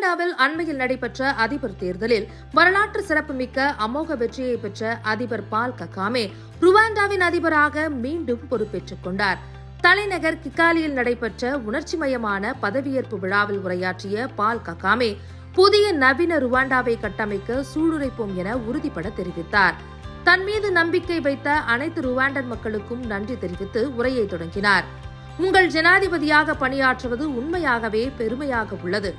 உகாண்டாவில் அண்மையில் நடைபெற்ற அதிபர் தேர்தலில் வரலாற்று சிறப்புமிக்க அமோக வெற்றியை பெற்ற அதிபர் பால் ககாமே ருவாண்டாவின் அதிபராக மீண்டும் பொறுப்பேற்றுக் கொண்டார். தலைநகர் கிகாலியில் நடைபெற்ற உணர்ச்சிமயமான பதவியேற்பு விழாவில் உரையாற்றிய பால் ககாமே புதிய நவீன ருவாண்டாவை கட்டமைக்க சூளுரைப்போம் என உறுதிபட தெரிவித்தார். தன் மீது நம்பிக்கை வைத்த அனைத்து ருவாண்டன் மக்களுக்கும் நன்றி தெரிவித்து உரையை தொடங்கினார். உங்கள் ஜனாதிபதியாக பணியாற்றுவது உண்மையாகவே பெருமையாக உள்ளது.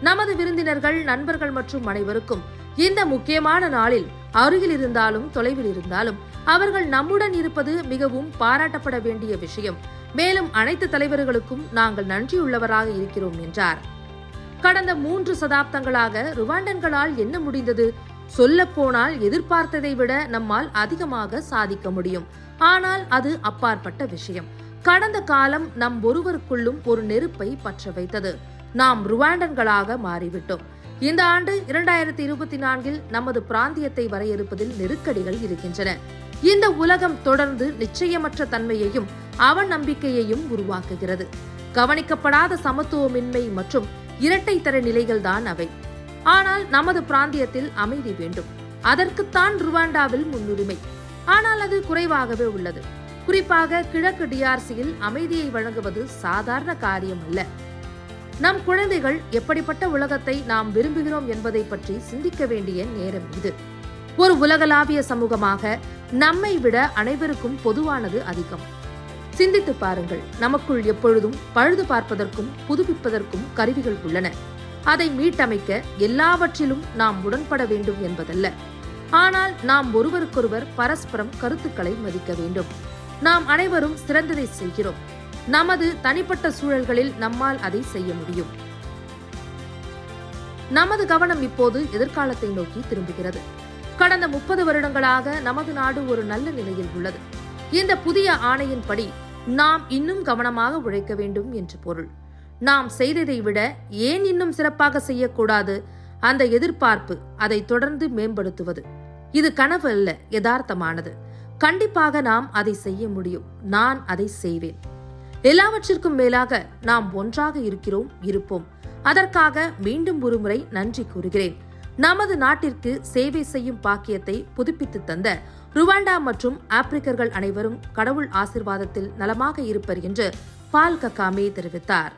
நமது விருந்தினர்கள் நண்பர்கள் மற்றும் அனைவருக்கும் இந்த முக்கியமான நாளில் அருகில் இருந்தாலும் தொலைவில் இருந்தாலும் அவர்கள் நம்முடன் இருப்பது மிகவும் பாராட்டப்பட வேண்டிய விஷயம். மேலும் அனைத்து தலைவர்களுக்கும் நாங்கள் நன்றியுள்ளவராக இருக்கிறோம் என்றார். கடந்த மூன்று சதாப்தங்களாக ருவாண்டன்களால் என்ன முடிந்தது? சொல்லப் போனால் எதிர்பார்த்ததை விட நம்மால் அதிகமாக சாதிக்க முடியும். ஆனால் அது அப்பாற்பட்ட விஷயம். கடந்த காலம் நம் ஒருவருக்குள்ளும் ஒரு நெருப்பை பற்ற வைத்தது. நாம் ருவாண்டன்களாக மாறிவிட்டோம். இந்த ஆண்டு இரண்டாயிரத்தி இருபத்தி நான்கில் நமது பிராந்தியத்தை வரையறுப்பதில் நெருக்கடிகள் இருக்கின்றன. இந்த உலகம் தொடர்ந்து நிச்சயமற்ற தன்மையையும் அவநம்பிக்கையையும் உருவாக்குகிறது. கவனிக்கப்படாத சமத்துவமின்மை மற்றும் இரட்டை தர நிலைகள் தான் அவை. ஆனால் நமது பிராந்தியத்தில் அமைதி வேண்டும். அதற்குத்தான் ருவாண்டாவில் முன்னுரிமை. ஆனால் அது குறைவாகவே உள்ளது. குறிப்பாக கிழக்கு டிஆர்சியில் அமைதியை வழங்குவது சாதாரண காரியம் அல்ல. நம் குழந்தைகள் எப்படிப்பட்ட உலகத்தை நாம் விரும்புகிறோம் என்பதை பற்றி சிந்திக்க வேண்டிய நேரம் இது. ஒரு உலகளாவிய சமூகமாக நம்மை விட அனைவருக்கும் பொதுவானது அதிகம். சிந்தித்து பாருங்கள் நமக்குள் எப்பொழுதும் பழுது பார்ப்பதற்கும் புதுப்பிப்பதற்கும் கருவிகள் உள்ளன. அதை மீட்டமைக்க எல்லாவற்றிலும் நாம் உடன்பட வேண்டும் என்பதல்ல. ஆனால் நாம் ஒருவருக்கொருவர் பரஸ்பரம் கருத்துக்களை மதிக்க வேண்டும். நாம் அனைவரும் சிறந்ததை செய்கிறோம். நமது தனிப்பட்ட சூழல்களில் நம்மால் அதை செய்ய முடியும். நமது கவனம் இப்போது எதிர்காலத்தை நோக்கி திரும்புகிறது. கடந்த முப்பது வருடங்களாக நமது நாடு ஒரு நல்ல நிலையில் உள்ளது. இந்த புதிய ஆணையின்படி நாம் இன்னும் கவனமாக உழைக்க வேண்டும் என்று பொருள். நாம் செய்ததை விட ஏன் இன்னும் சிறப்பாக செய்யக்கூடாது? அந்த எதிர்பார்ப்பு அதை தொடர்ந்து மேம்படுத்துவது. இது கனவு அல்ல யதார்த்தமானது. கண்டிப்பாக நாம் அதை செய்ய முடியும். நான் அதை செய்வேன். எல்லாவற்றிற்கும் மேலாக நாம் ஒன்றாக இருக்கிறோம் இருப்போம். அதற்காக மீண்டும் ஒருமுறை நன்றி கூறுகிறேன். நமது நாட்டிற்கு சேவை செய்யும் பாக்கியத்தை புதுப்பித்து தந்த ருவாண்டா மற்றும் ஆப்பிரிக்கர்கள் அனைவரும் கடவுள் ஆசிர்வாதத்தில் நலமாக இருப்பர் என்று பால் ககாமே தெரிவித்தார்.